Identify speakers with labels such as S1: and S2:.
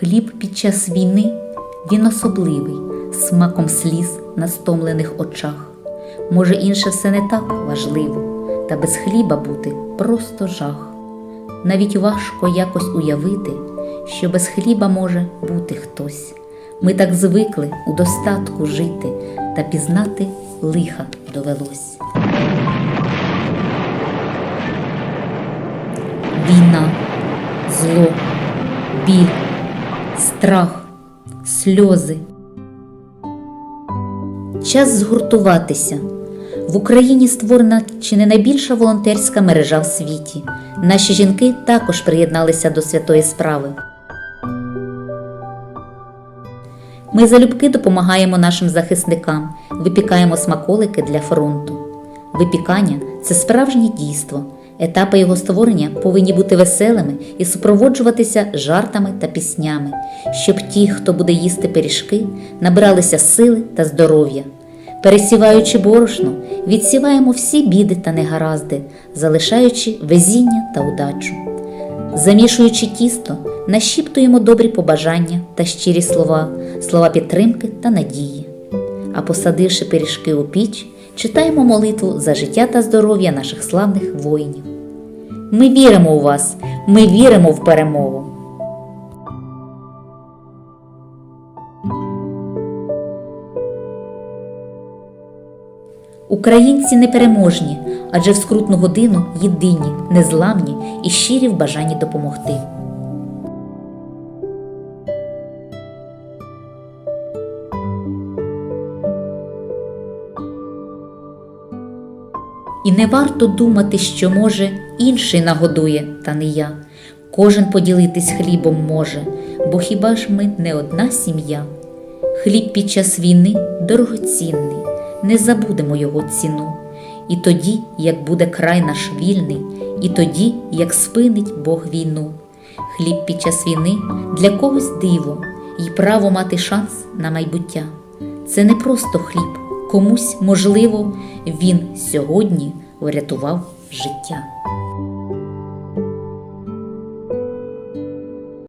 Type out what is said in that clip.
S1: Хліб під час війни він особливий, смаком сліз на стомлених очах. Може, інше все не так важливо, та без хліба бути просто жах. Навіть важко якось уявити, що без хліба може бути хтось. Ми так звикли у достатку жити, та пізнати лиха довелось. Війна, зло, біль, страх, сльози. Час згуртуватися. В Україні створена чи не найбільша волонтерська мережа в світі. Наші жінки також приєдналися до святої справи. Ми залюбки допомагаємо нашим захисникам, випікаємо смаколики для фронту. Випікання це справжнє дійство. Етапи його створення повинні бути веселими і супроводжуватися жартами та піснями, щоб ті, хто буде їсти пиріжки, набиралися сили та здоров'я. Пересіваючи борошно, відсіваємо всі біди та негаразди, залишаючи везіння та удачу. Замішуючи тісто, нашіптуємо добрі побажання та щирі слова, слова підтримки та надії. А посадивши пиріжки у піч, читаємо молитву за життя та здоров'я наших славних воїнів. Ми віримо у вас, ми віримо в перемогу. Українці непереможні, адже в скрутну годину єдині, незламні і щирі в бажанні допомогти. І не варто думати, що може інший нагодує, та не я. Кожен поділитись хлібом може, бо хіба ж ми не одна сім'я? Хліб під час війни дорогоцінний, не забудемо його ціну. І тоді, як буде край наш вільний, і тоді, як спинить Бог війну. Хліб під час війни для когось диво, і право мати шанс на майбуття. Це не просто хліб, комусь, можливо, він сьогодні врятував життя.